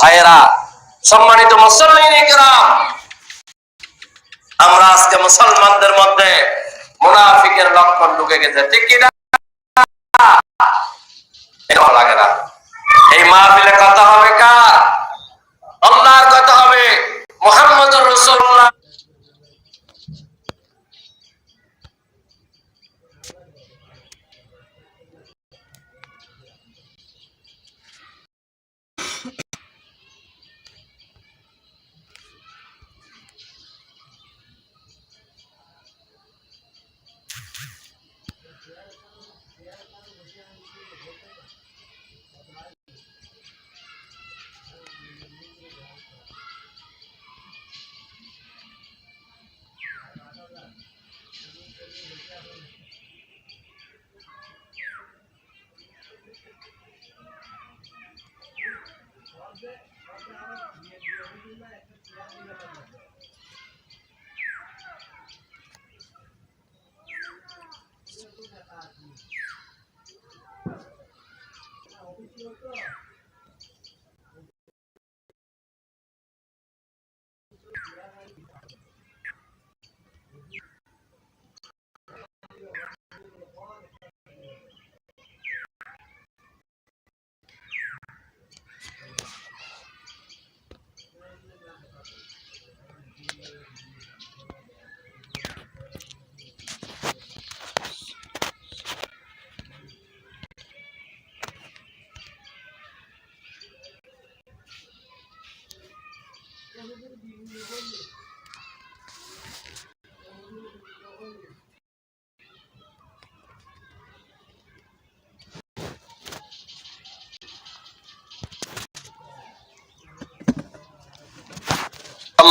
ভাইয়েরা সম্মানিত মুসল্লিন আমরা আজকে মুসলমানদের মধ্যে মুনাফিকের লক্ষণ ঢুকে গেছে। ঠিক কি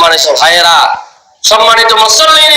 সম্মানিত ভাইয়েরা সম্মানিত মুসল্লিন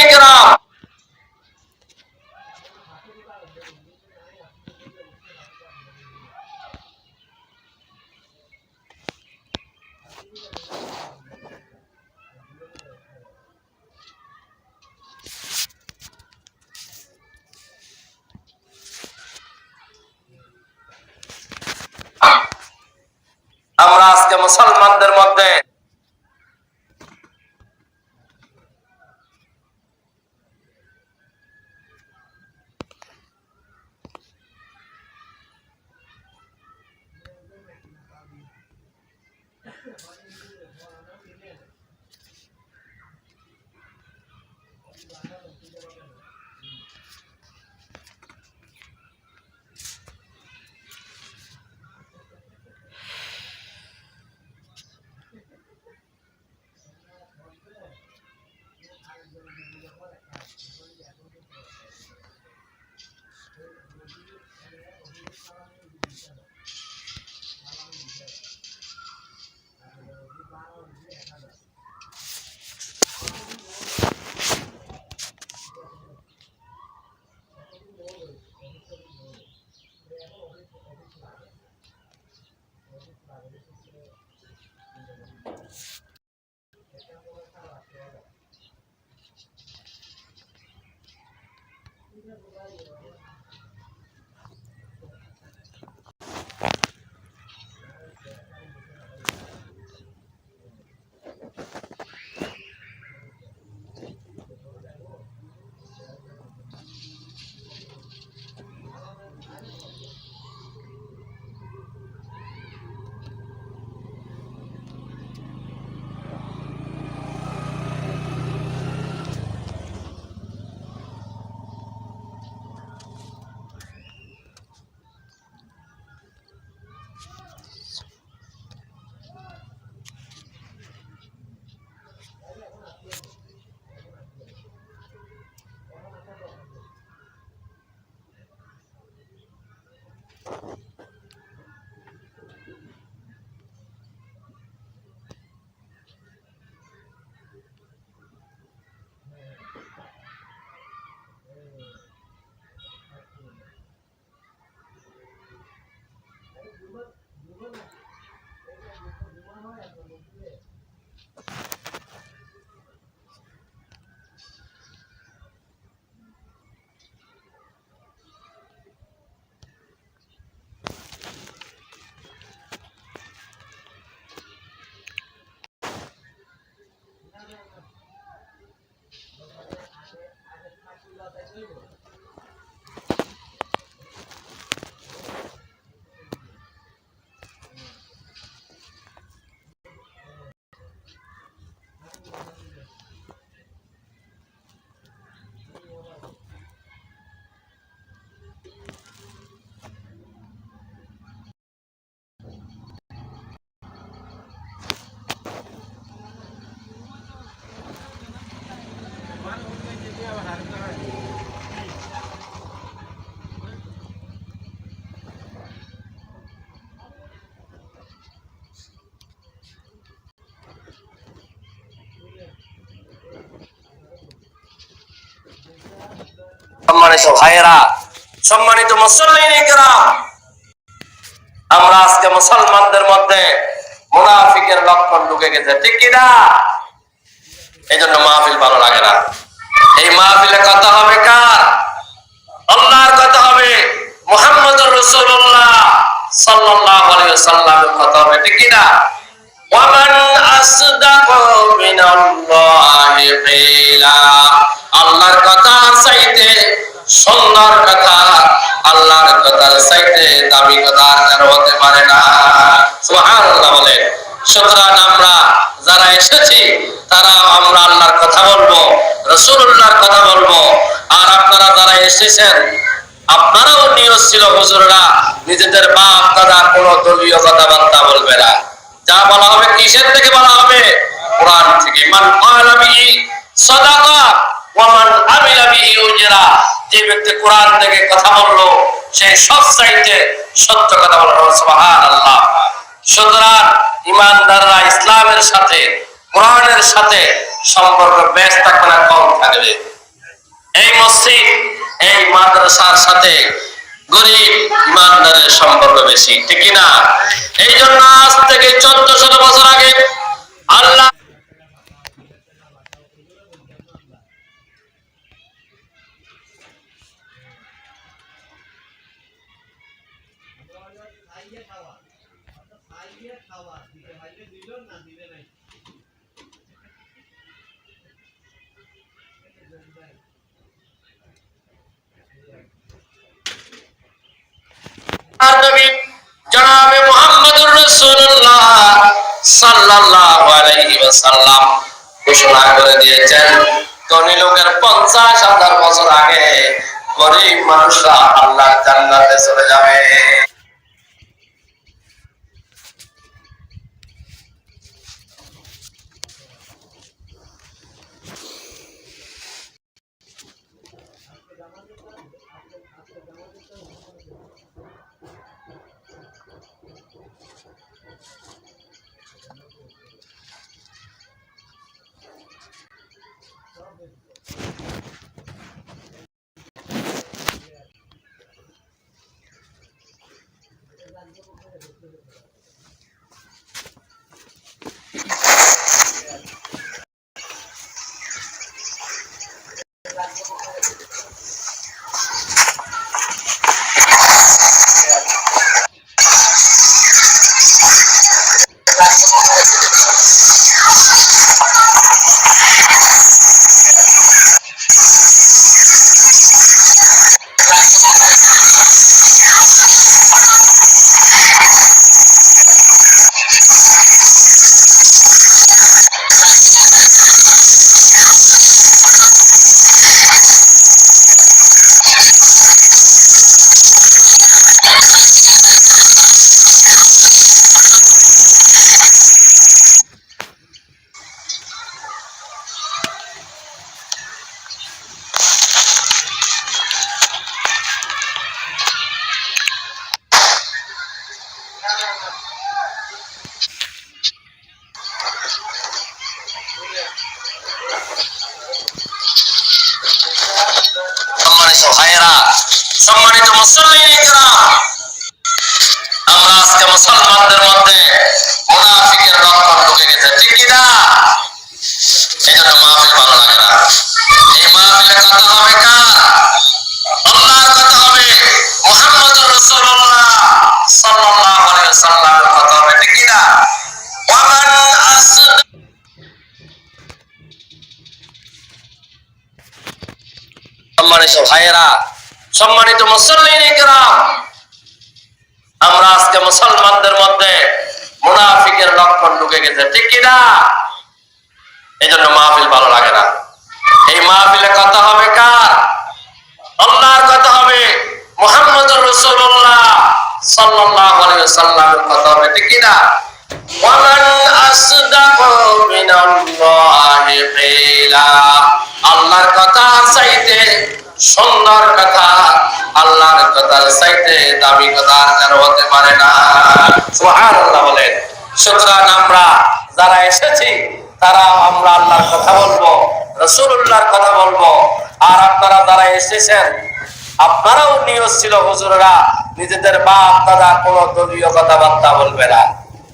সম্মানিত ভাইয়েরা, সম্মানিত মুসল্লিন কেরাম, আমরা আজকে মুসলমানদের মধ্যে মুনাফিকের লক্ষণ ঢুকে গেছে, ঠিক কিনা এই জন্য মাহফিল ভালো লাগে না। এই মাহফিলে কথা হবে কার? আল্লাহর কথা হবে মোহাম্মদ রসুল্লাহ আলাইহি সাল্লামের কথা হবে, ঠিক কিনা আল্লাহর কথা চাইতে সুন্দর কথা। আল্লাহর কথার চাইতে দামি কথা আর হতে পারে না। সুবহানাল্লাহ বলেন। সুতরাং আমরা যারা এসেছি, তারা আমরা আল্লাহর কথা বলব রসুল্লাহর কথা বলব। আর আপনারা যারা এসেছেন, আপনারাও নিয়ত ছিল হুজুররা, নিজেদের বাপ, দাদা কোন দলীয় কথাবার্তা বলবে না। যা বলা হবে কিসের থেকে বলা হবে? কোরআন থেকে। মান ক্বালা বিহি সাদাকা ওয়া মান আমিলা বিহি যে ব্যক্তি কোরআন থেকে কথা বলল, সে সব চাইতে সত্য কথা বলল। সুবহানাল্লাহ। সুতরাং ইমানদাররা ইসলামের সাথে, কোরআনের সাথে সম্পর্ক বেশ থাকবে না, কম থাকবে। এই মসজিদ, এই মাদ্রাসার সাথে গরিব ইমানদারের সম্পর্ক বেশি, ঠিক না এই জন্য আজ থেকে চোদ্দ শত বছর আগে আল্লাহ খাইয়ে খাওয়া অর্থাৎ খাইয়ে খাওয়া দিতে পারলে দিল না দিলে নাই আর নবী জনাবে মুহাম্মদুর রাসূলুল্লাহ সাল্লাল্লাহু আলাইহি ওয়াসাল্লাম ঘোষণা করে দিয়েছেন, ধনী হাজার বছর আগে গরিব মানুষরা আল্লাহর জান্নাতে চলে যাবে। সম্মানিত মুসল্লিরা আমরা আজকে মুসলমানদের মধ্যে মুনাফিকের লক্ষণ ঢুকে গেছে, ঠিক ভালো লাগে না। এই কথা হবে কার? আল্লাহর কথা হবে মুহাম্মদুর রাসূলুল্লাহ সাল্লাল্লাহু আলাইহি কথা হবে, ঠিক কিনা? ওয়ামান সম্মানিত সম্মানিত মুসল্লিন কেরাম চাইতে সুন্দর কথা, আল্লাহর কথার চাইতে দামি কথা কারও হতে পারে না। সুবহানাল্লাহ বলেন। সুতরাং আমরা যারা এসেছি, তারা আমরা আল্লাহর কথা বলব রসুল্লাহর কথা বলব। আর আপনারা যারা এসেছেন, আপনারাও নিয়োগ ছিল হুজুররা, নিজেদের বাপ দাদা কোন দলীয় কথাবার্তা বলবে না।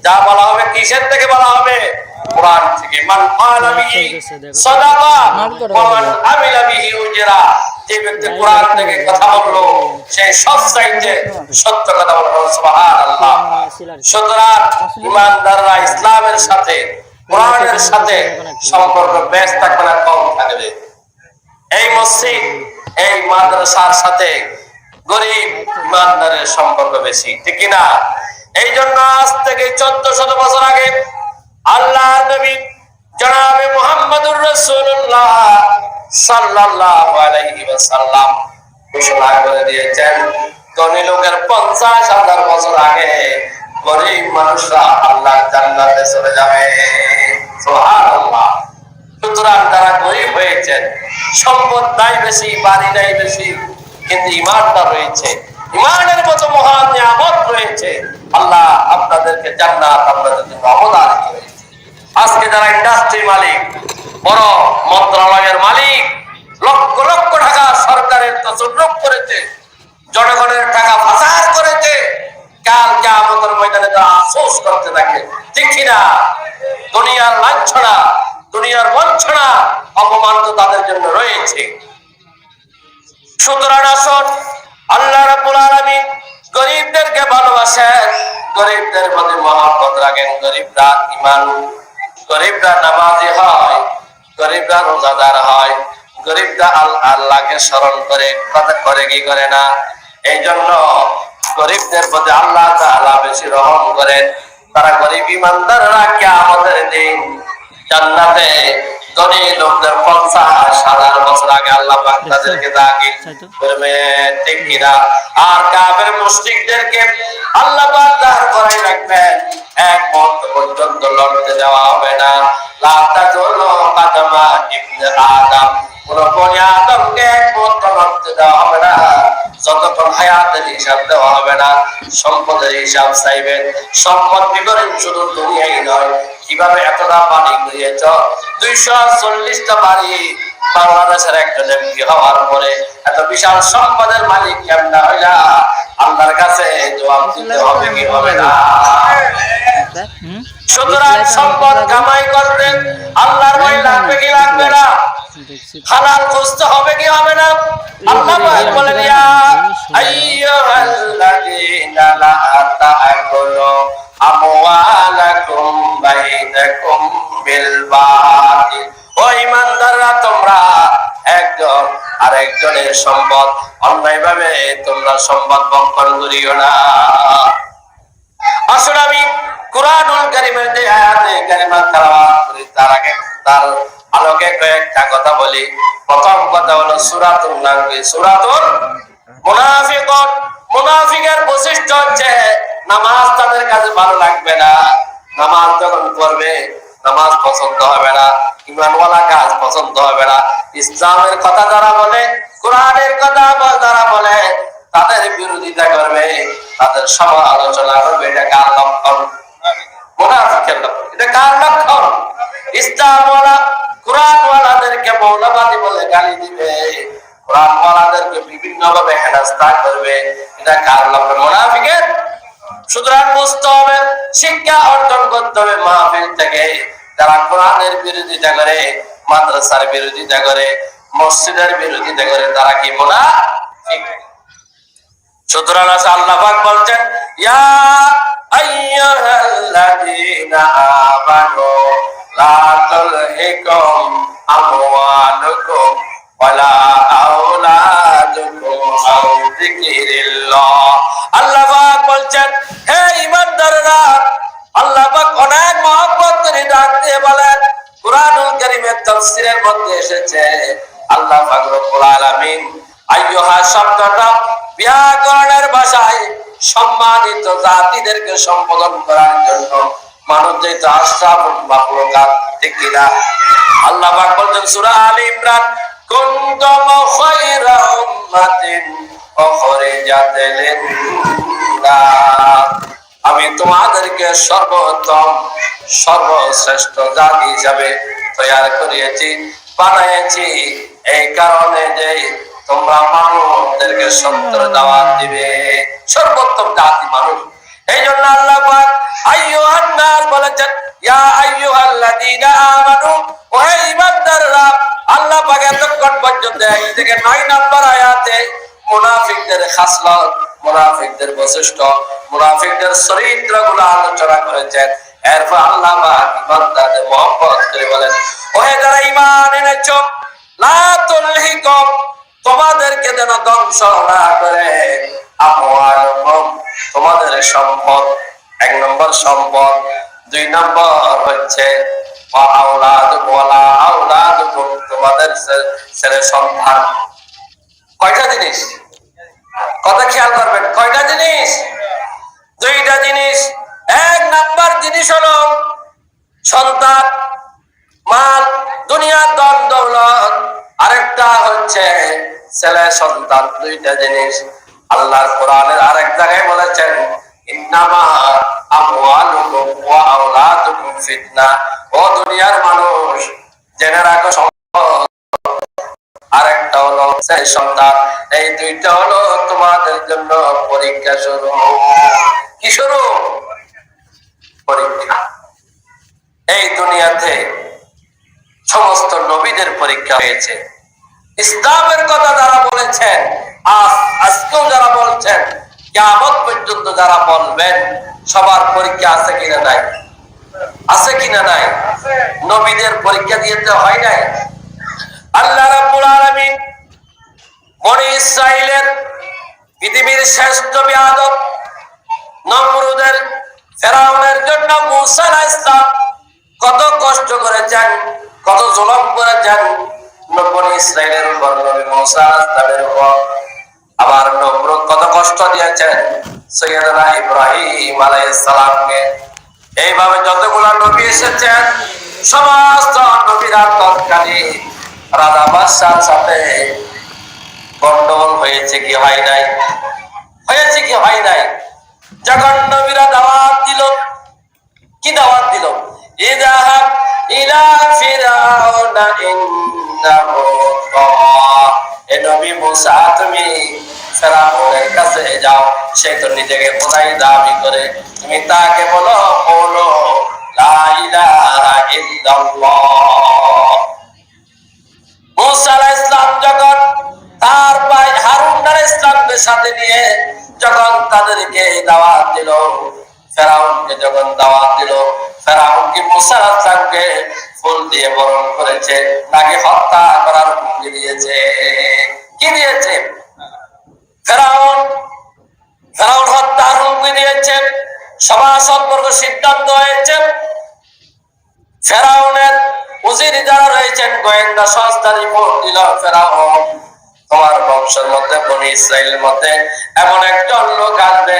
যা বলা হবে কিসের থেকে বলা হবে? কোরআন থেকে। মান কালা বিহি সাদাকা ওয়া আমিলা বিহি উজরা। যে ব্যক্তি কোরআন থেকে কথা বলল সে সব চাইতে সত্য কথা বলল সুবহানাল্লাহ। সুতরাং ইমানদাররা ইসলামের সাথে কোরআনের সাথে সম্পর্ক বেশ থাকবে না কম থাকবে। এই মসজিদ এই মাদ্রাসার সাথে গরিব ইমানদারের সম্পর্ক বেশি ঠিক কিনা? এই জন্য আজ থেকে চোদ্দ বছর আগে আল্লাহ নবী জনাবে মোহাম্মদুর রসুল্লাহ ওয়াসাল্লাম ঘোষণা করে দিয়েছেন, ধনী লোকের পঞ্চাশ হাজার বছর আগে গরিব মানুষরা আল্লাহ জান্নাতে চলে যাবে। সুতরাং তারা গরিব হয়েছেন, সম্পদ নাই বেশি, বাড়ি নাই বেশি, কিন্তু ইমানটা রয়েছে। ইমানের মতো মহান নিয়ামত রয়েছে। আল্লাহ আপনাদেরকে জান্নাত আপনাদের জন্য অবদান আজকে যারা ইন্ডাস্ট্রি মালিক, বড় মন্ত্রণালয়ের মালিক, লক্ষ লক্ষ টাকা সরকারের তসরুপ করেছে, জনগণের টাকা পাচার করেছে, কাল কেমতের ময়দানে তারা আফসোস করতে থাকে, ঠিক কিনা? দুনিয়ার লাঞ্ছনা, দুনিয়ার বঞ্চনা অপমান তো তাদের জন্য রয়েছে। সুতরাং আসুন গরিবদের প্রতি মহব্বত রাখেন, গরিবরা ইমান গরিবরা নামাজি হয়, গরিবরা রোজাদার হয়, গরিবরা আল আল্লাহকে স্মরণ করে, কথা করে কি করে না? এই জন্য গরিবদের প্রতি আল্লাহ তাআলা বেশি রহম করেন। তারা গরিব ইমানদাররা কে আমাদের দিন জান্নাতে ধনী লোকদের পঞ্চাশ হাজার বছর আগে আল্লাহ পাক তাদেরকে দাগি ঠিক কিনা? আর কাবের মুশরিকদেরকে আল্লাহ পাক দাঁড় করাই রাখবেন। এক মুহূর্ত পর্যন্ত লড়তে দেওয়া হবে না। লাতা জলো কাদমা ইবনে আদম। কোন বনি আদমকে এক মুহূর্ত লড়তে দেওয়া হবে না। যতক্ষণ হায়াতের হিসাব দেওয়া হবে না সম্পদের হিসাব চাইবেন। সম্পদ বিবরণ শুধু দুনিয়াই নয় কীভাবে এতটা পানি ঘুরিয়েছ দুইশো চল্লিশটা বাড়ি বাংলাদেশের একজন এমপি হওয়ার পরে এত বিশাল সম্পদের মালিক কেমনা হইলা? আল্লাহর কাছে জবাব দিতে হবে কি হবে না? সুতরাং সম্পদ কামাই করতে আল্লাহর ভয় লাগবে কি লাগবে না। হালাল খুঁজতে হবে কি হবে না? আল্লাহ বলেন ইয়া আইয়ুহাল্লাযীনা লা তা'কুলু আমওয়ালাকুম বাইনাকুম বিল বাতিল ও ঈমানদাররা তোমরা একজন আরেকজনের সম্পদ। অন্যায়ভাবে তোমরা সম্পদ বক্ষণ করিও না। আসুন আমি কোরআনুল কারীমের যে আয়াতে কারিমা তেলাওয়াত করি তার আগে তার আলোকে কয়েকটা কথা বলি। প্রথম কথা হলো সূরাতুন নামে সূরাতুল মুনাফিকের বৈশিষ্ট্য হচ্ছে নামাজ তাদের কাছে ভালো লাগবে না। নামাজ যখন করবে নামাজ পছন্দ হবে না। ইমানওয়ালা কাজ পছন্দ হবে না। ইসলামের কথা যারা বলে, কোরআনের কথা যারা বলে, তাদের বিরোধিতা করবে। তাদের সমালোচনা করবে, এটা কার লক্ষণ? মুনাফিকের লক্ষণ। এটা কার লক্ষণ? ইসলামওয়ালা কোরআনওয়ালাদেরকে মৌলবাদী বলে গালি দিবে। কোরআনওয়ালাদেরকে বিভিন্ন ভাবে হেনস্থা করবে। এটা কার লক্ষণ মুনাফিকের? সুতরাং বুঝতে হবে, শিক্ষা অর্জন করতে হবে মাহফিল থেকে। যারা কোরআনের বিরোধিতা করে, মাদ্রাসার বিরোধিতা করে, মসজিদের বিরোধিতা করে, তারা কি মুনাফিক? সুতরাং আছে আল্লাহ পাক বলছেন, ইয়া আইয়ুহাল্লাযীনা আমানু লা তুলহিকুম আমওয়ালুকুম ওয়ালা আওলাদুকুম আন যিকিরিল্লাহ। আল্লাহ পাক বলছেন, হে ঈমানদাররা, আল্লাহ পাক অনেক মহব্বত করে ডাক বলেন, কুরআনুল কারীমের তাফসীরের মধ্যে এসেছে, আল্লাহ পাক রব্বুল আলামিন, আইয়ুহা শব্দটা ব্যাকরণের ভাষায় সম্মানিত জাতিদেরকে সম্বোধন করার জন্য আমি তোমাদেরকে সর্বোত্তম, সর্বশ্রেষ্ঠ জাতি হিসাবে তৈরি করিয়েছি বানাইছি এই কারণে যে তোমরা মানুষদেরকে সত্তর দাওয়াত দিবে, সর্বোত্তম জাতি মানুষ। এই জন্য আল্লাহ পাক বলেছেন, ইয়া আমানু ও হে ঈমানদাররা, আল্লাহ পাক এতক্ষণ পর্যন্ত থেকে নয় আয়াতে মুনাফিকদের খাসলত, মুনাফিকদের বৈশিষ্ট্য, মুনাফিকদের আলোচনা করেছেন। এরপর আল্লাহ পাক ইমানদারদের মহব্বত করে বলেন, ওহে যারা ঈমান এনেছো, লা তুলহিকুম, তোমাদেরকে যেন ধ্বংস না করে। তোমাদের সম্পদ, এক নম্বর সম্পদ, দুই নম্বর হচ্ছে তোমাদের ছেলে সন্তান। কয়টা জিনিস? কথা খেয়াল করবেন, কয়টা জিনিস? দুইটা জিনিস। এক নাম্বার জিনিস হলো সন্তান মাল দুনিয়ার দন দৌলত আরেকটা হচ্ছে ছেলে সন্তান, দুইটা জিনিস। আল্লাহর কোরআনের আরেক জায়গায় বলেছেন এই দুইটা হলো তোমাদের জন্য পরীক্ষা শুরু? পরীক্ষা। এই দুনিয়াতে সমস্ত নবীদের পরীক্ষা হয়েছে। ইসলামের কথা যারা বলেছেন, আজ আজকেও যারা বলছেন কেমন পর্যন্ত যারা বলবেন, সবার পরীক্ষা আছে কিনা নাই? আছে কিনা নাই? নবীদের পরীক্ষা দিতে হয় নাই? আল্লাহ রাব্বুল আলামিন পৃথিবীর শ্রেষ্ঠ বিয়াদব নমরুদের, ফেরাউনের জন্য মুসা কত কষ্ট করেছেন, কত জুলুম করেছেন বনি ইসরাইলের উপর নবী মুসা, তাদের উপর আবার নমরুদ কত কষ্ট দিয়েছেন। সৈয়দনা ইব্রাহিম আলাইহিস এইভাবে যতগুলা নবী এসেছেন, সমস্ত নবীরা তৎকালীন রাজা বাদশার সাথে গন্ডগোল হয়েছে কি হয় নাই? হয়েছে কি হয় নাই? যখন নবীরা দাওয়াত দিল, কি দাওয়াত দিল? ইন্নাহু তাগা এ নবী মুসা, তুমি ফেরাউনের কাছে যাও, সে তো নিজেকে খোদাই দাবি করে। তুমি তাকে বলো বলো আলাইহিস যখন তার হারুন সাথে নিয়ে যখন তাদেরকে দাওয়াত দিল ফেরাউনকে যখন দাওয়াত দিল, ফেরাউন কি মুসা ফুল দিয়ে বরণ করেছে, নাকি হত্যা করার হুমকি দিয়েছে? কি দিয়েছে? ফেরাউন ফেরাউন হত্যার হুমকি দিয়েছে সভা সম্পর্ক সিদ্ধান্ত হয়েছে। ফেরাউনের উজির যারা রয়েছেন, গোয়েন্দা সংস্থা রিপোর্ট দিল, ফেরাউন, তোমার বংশের মধ্যে, বনি ইসরায়েলের মধ্যে এমন একজন লোক আসবে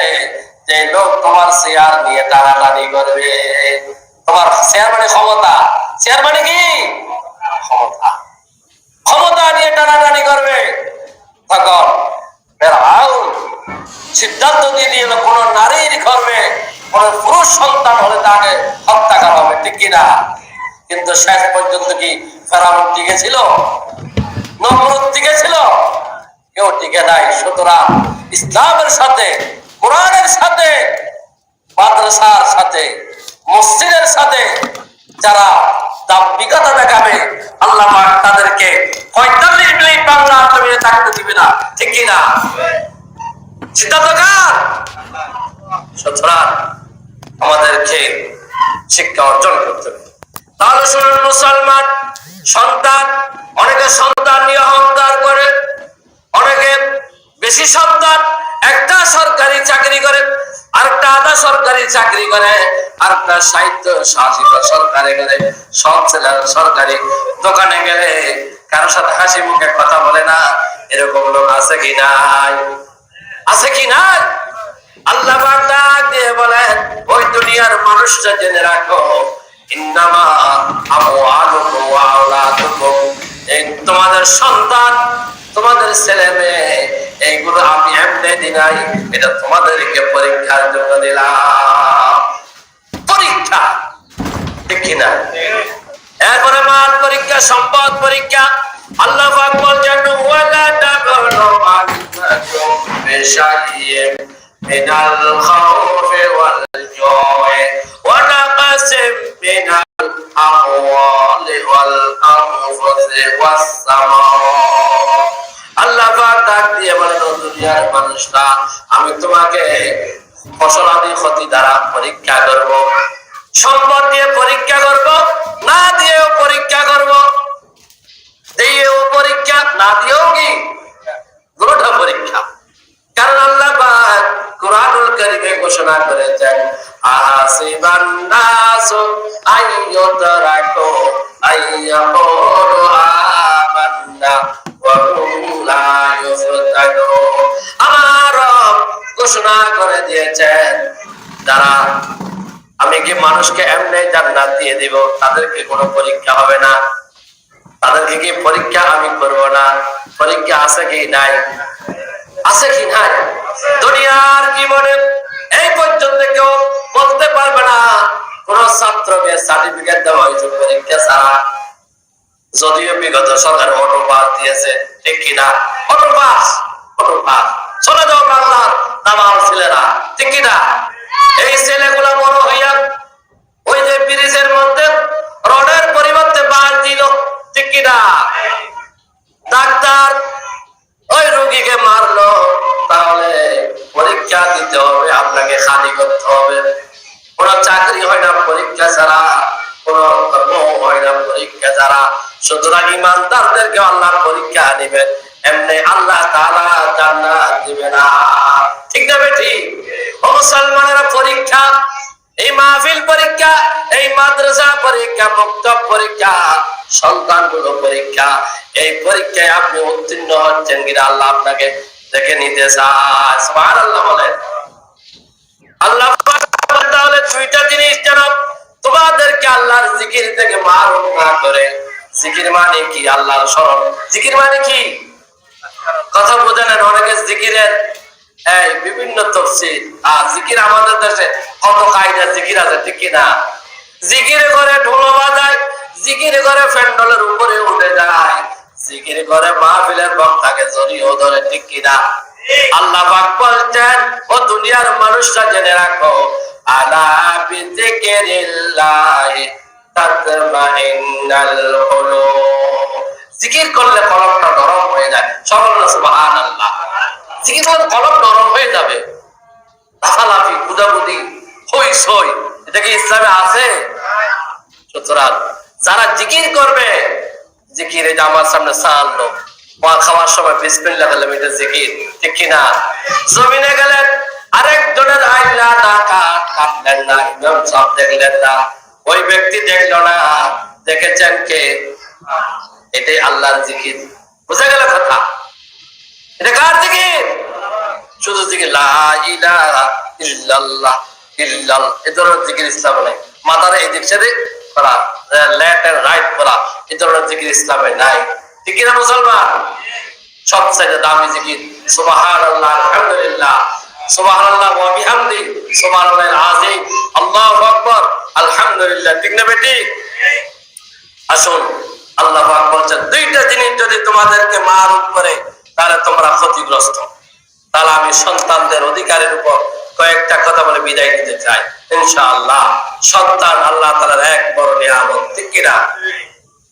যে লোক তোমার শেয়ার নিয়ে টানাটানি করবে। তোমার শেয়ার মানে ক্ষমতা। শেয়ার মানে কি? ক্ষমতা। ক্ষমতা নিয়ে টানাটানি করবে। তখন সিদ্ধান্ত দিয়ে দিল, কোন নারীর গর্বে কোন পুরুষ সন্তান হলে তাকে হত্যা করা হবে, ঠিক কিনা কিন্তু শেষ পর্যন্ত কি ফেরাউন টিকে ছিল? নমরুদ টিকে ছিল? কেউ টিকে নাই। সুতরাং ইসলামের সাথে কোরআনের সাথে, মাদ্রাসার সাথে, মসজিদের সাথে যারা দাম্ভিকতা দেখাবে আল্লাহ পাক তাদেরকে পঁয়তাল্লিশ মিনিট বাংলা জমিনে থাকতে দিবে না, ঠিক কিনা? সিদ্ধান্ত কার সুতরাং আমাদেরকে শিক্ষা অর্জন করতে হবে। তাহলে শুনুন, মুসলমান, সন্তান, অনেকে সন্তান নিয়ে অহংকার করে, অনেকে বেশি সন্তান একটা সরকারি চাকরি করে, আরেকটা আধা সরকারি চাকরি করে, আরেকটা সাহিত্য শাসিত সরকারি করে সব ছেলে সরকারি দোকানে গেলে, কারোর সাথে হাসি মুখে কথা বলে না, এরকম লোক আছে কি নাই? আছে কি নাই? আল্লাহ ডাক দিয়ে বলেন, ওই দুনিয়ার মানুষটা জেনে রাখো, ইন্নামা ওয়া আওলাদুকুম। তোমাদের সন্তান তোমাদের ছেলে মেয়ে, এইগুলো আমি এমনি দিনাই, এটা তোমাদেরকে পরীক্ষার জন্য দিলাম। পরীক্ষা, ঠিক কিনা? এরপরে মান পরীক্ষা, সম্পদ পরীক্ষা। আল্লাহ পাক বলছেন, ওয়ালা তাকুনু বিশাইয়্যিন মিনাল খাউফি ওয়াল জু'i ওয়া নাকসিম মিনাল ওয়াল আনফুসি আল্লাহ দিয়ে দুনিয়ার আমি তোমাকে ফসলাদি ক্ষতি দ্বারা পরীক্ষা করব। সম্পদ দিয়ে পরীক্ষা করব, না দিয়েও পরীক্ষা করব। দিয়েও পরীক্ষা, না দিয়েও কি? পরীক্ষা। কারণ আল্লাহ কুরআনুল কারীমে ঘোষণা করেছেন আহাসিবান নাসু আইয়াকুলু আমান্না, ওয়া হুম লা আমার ঘোষণা করে দিয়েছেন যারা আমি কি মানুষকে এমনি জান্নাত দিয়ে দিব? তাদেরকে কোনো পরীক্ষা হবে না। তাদেরকে কি পরীক্ষা আমি করব না? পরীক্ষা আছে কি নাই? আছে কি নাই? দুনিয়ার জীবনে এই পর্যন্ত কেউ বলতে পারবে না, কোন ছাত্রকে সার্টিফিকেট দেওয়া হয়েছে, পরীক্ষা ছাড়া। যদিও বিগত সরকার অটো দিয়েছে, ঠিক কিনা অটো পাস চলে যাও বাংলার তামাম ছেলেরা, ঠিক কিনা এই ছেলেগুলা বড় হইয়া ওই যে ব্রিজের মধ্যে রডের পরিবর্তে বাস দিল, ঠিক কিনা ডাক্তার রুগীকে মারলো, তাহলে পরীক্ষা দিতে হবে, আপনাকে খালি করতে হবে। কোনো চাকরি হয় না পরীক্ষা ছাড়া কর্ম হয় না পরীক্ষা ছাড়া। সুতরাং ইমানদারদেরকে আল্লাহ পরীক্ষা এমনি আল্লাহ তাআলা জান্নাত দিবে না। ঠিক না ঠিক ও মুসলমানেরা পরীক্ষা, এই মাহফিল পরীক্ষা, এই মাদ্রাসা পরীক্ষা, মুক্তব পরীক্ষা সন্তানগুলো পরীক্ষা। এই পরীক্ষায় আপনি উত্তীর্ণ হচ্ছেন কিনা আল্লাহ আপনাকে দেখে নিতে চায়। সুবহানাল্লাহ বলেন। আল্লাহ তাহলে দুইটা জিনিস যেন তোমাদেরকে আল্লাহর জিকির থেকে মারুম না করে। জিকির মানে কি? আল্লাহর স্মরণ। জিকির মানে কি? কথা বোঝালেন অনেকে জিকিরের, এই বিভিন্ন তফসিল। আর জিকির আমাদের দেশে কত কায়দা জিকির আছে, ঠিক কিনা? জিকির করে ঢোলো বাজায় জিকির করে ফ্যান্ডলের উপরে উঠে যায়। জিকির করে মাহফিলের বক্তাকে জড়িয়ে ধরে, ঠিক কিনা? আল্লাহ পাক বলছেন, ও দুনিয়ার মানুষরা জেনে রাখো, আলা কুলুব। জিকির করলে কলমটা নরম হয়ে যায়। সকল সুবহানাল্লাহ। জিকির করলে কলম নরম হয়ে যাবে। লাফালাফি কুদাকুদি হই সই এটা কি ইসলামে আছে? সুতরাং যারা জিকির করবে, জিকির এই যে আমার সামনে সারলো মা খাওয়ার সময় বিসমিল্লাহ বললাম, এটা জিকির, ঠিক কিনা? জমিনে গেলেন আরেকজনের আইলা টাকা কাটলেন না, ইমাম দেখলেন না, ওই ব্যক্তি না, দেখেছেন কে? এটাই আল্লাহর জিকির। বুঝা গেল কথা? এটা কার জিকির? শুধু জিকির, লা ইলাহা ইল্লাল্লাহ ইল্লাল এ ধরনের জিকির ইসলামে নাই। মাথার এই দিক সেদিক করা লেফট এন্ড রাইট করা এ ধরনের জিকির ইসলামে নাই। কিনা মুসলমান? দামি জিকির, সুবহানাল্লাহ, আলহামদুলিল্লাহ। আলহামদুলিল্লাহ। ঠিক না বেটি? আসুন, আল্লাহ পাক বলছেন, দুইটা জিনিস যদি তোমাদেরকে মারুফ করে, তাহলে তোমরা ক্ষতিগ্রস্ত। তাহলে আমি সন্তানদের অধিকারের উপর কয়েকটা কথা বলে বিদায় নিতে চাই। ইনশাআল্লাহ, সন্তান আল্লাহ তাআলার এক বড় নিয়ামত, ঠিক কিনা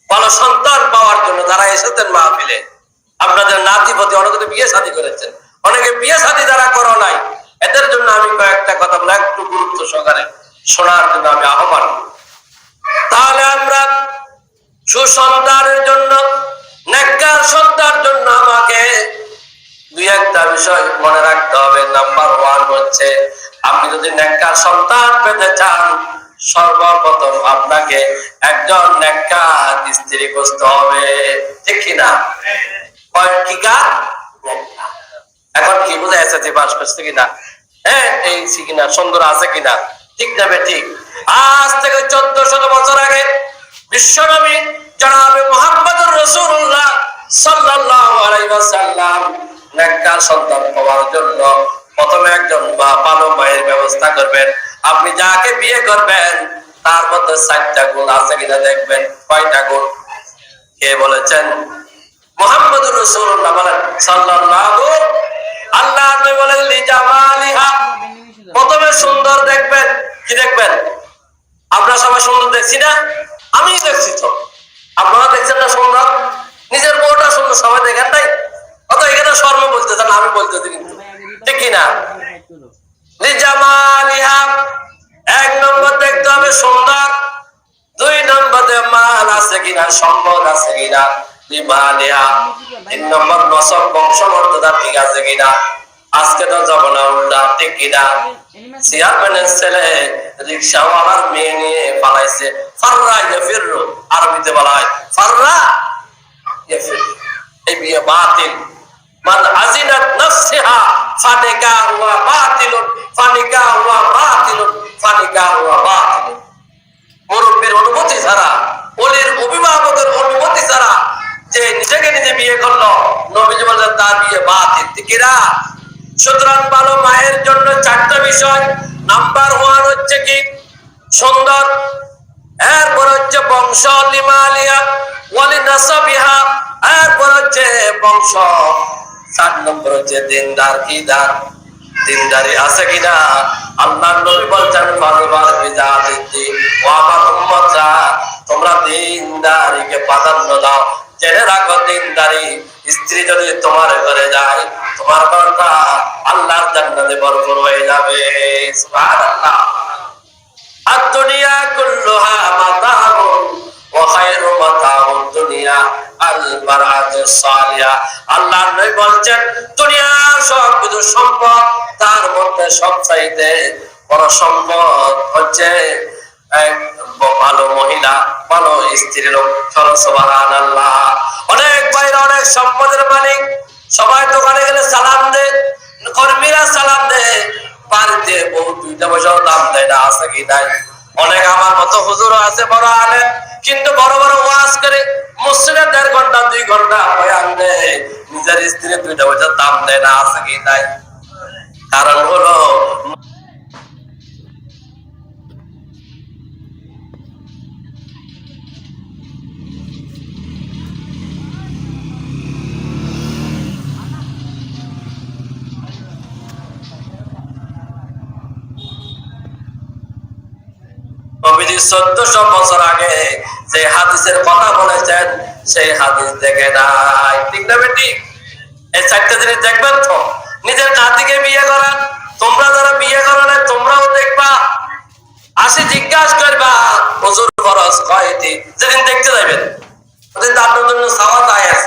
ভালো সন্তান পাওয়ার জন্য যারা এসেছেন মাহফিলে, আপনাদের নাতি পতি অনেকে বিয়ে শাদী করেছেন, অনেকে বিয়ে শাদী যারা করো নাই, এদের জন্য আমি কয়েকটা কথা বলে একটু গুরুত্ব সহকারে শোনার জন্য আমি আহ্বান তাহলে আমরা সুসন্তানের জন্য, নেককার সন্তান জন্য আমাকে দুই একটা বিষয় মনে রাখতে হবে। নাম্বার ওয়ান হচ্ছে, আপনি যদি সন্তান পেতে চান, সর্বপ্রথম আপনাকে একজন নেককার স্ত্রী খুঁজতে হবে। ঠিক কিনা এখন কি বুঝে পাশ করছে কিনা? হ্যাঁ এই কিনা সুন্দর আছে কিনা? ঠিক না বে ঠিক? আজ থেকে চোদ্দ শত বছর আগে বিশ্বনবী জনাবে মোহাম্মদুর রসুল্লাহ সাল্লাল্লাহু আলাইহি ওয়াসাল্লাম নেককার সন্তান পাওয়ার জন্য প্রথমে একজন পালক মায়ের ব্যবস্থা করবেন। আপনি যাকে বিয়ে করবেন, তার মধ্যে চারটা গুণ আছে কিনা দেখবেন। কয়টা গুণ? কে বলেছেন? মোহাম্মদ রসুল্লাহ বলেন, সাল্লাল্লাহু আল্লাহ বলেন, লিজামালিহা। প্রথমে সুন্দর দেখবেন। কি দেখবেন? আপনারা সবাই সুন্দর দেখছি না? আমি দেখছি তো। আপনারা দেখছেন না সুন্দর? নিজের বউটা সুন্দর, সবাই দেখেন নাই? অত এখানে শর্ম বলতেছেন আমি বলতেছি কিন্তু। ঠিক কিনা? এক নম্বর দেখতে হবে সুন্দর, দুই নম্বরে মাল আছে কিনা, সম্পদ আছে কিনা তো মেয়ে নিয়ে পালাইছে। ফাররা ফাররা বিয়ে বাতিল। মান আজিনাত নাফসিহা ফানিকা হুয়া বাতিলুন, ফানিকা হুয়া বাতিলুন, ফানিকা হুয়া বাতিলুন। মুরব্বীর অনুমতি ছাড়া, অলির অভিভাবকের অনুমতি ছাড়া যে নিজেকে নিজে বিয়ে করল, নবীজি বললেন, তার বিয়ে বাতিল। ঠিকিরা সুতরাং ভালো মায়ের জন্য চারটা বিষয়। নাম্বার ওয়ান হচ্ছে কি? সুন্দর। এরপর হচ্ছে বংশ লিমালিয়া, ওয়ালি নাসাবিহা। এরপর হচ্ছে বংশ সাত নম্বর হচ্ছে দিনদার কি দান? দিনদারি আছে কিনা আল্লাহ নবী বলছেন বারবার বিজাতি ও আমার উম্মতরা তোমরা দিনদারিকে প্রাধান্য দাও। জেনে রাখো, দিনদারি স্ত্রী যদি তোমার ঘরে যায়, তোমার ঘরটা আল্লাহর জান্নাতে বরকত হয়ে যাবে। সুবহানাল্লাহ। আর দুনিয়া কুল্লুহা মাতাউন ওয়া খায়রু মাতাউন দুনিয়া, আল সালিয়া। নবী সব সম্পদ, তার মধ্যে সবচাইতে বড় সম্পদ হচ্ছে ভালো মহিলা, ভালো স্ত্রী লোক সরসবাহান আল্লাহ অনেক বাইরে অনেক সম্পদের মালিক, সবাই দোকানে গেলে সালাম দে কর্মীরা সালাম দেয়। বাড়িতে বহু দুইটা পয়সাও দাম দেয় না আসা কি নাই? অনেক আমার মতো হুজুর আছে, বড় আনে কিন্তু বড় বড় ওয়াজ করে মসজিদে দেড় ঘণ্টা, দুই ঘণ্টা বয়ান দেয়। নিজের স্ত্রী দুইটা বছর দাম দেয় না, আছে কি নাই? কারণ হলো চোদ্দশো বছর আগে যে হাদিসের কথা বলেছেন, সেই হাদিস দেখে নাই। ঠিক না বেটি? এই চারটে জিনিস দেখবেন তো? নিজের নাতিকে বিয়ে করা, তোমরা যারা বিয়ে করো না তোমরাও দেখবা। আসে জিজ্ঞাসা করবা প্রচুর খরচ কয়টি? যেদিন দেখতে যাবেন ওদিন আপনার জন্য সাওয়াত আয়াস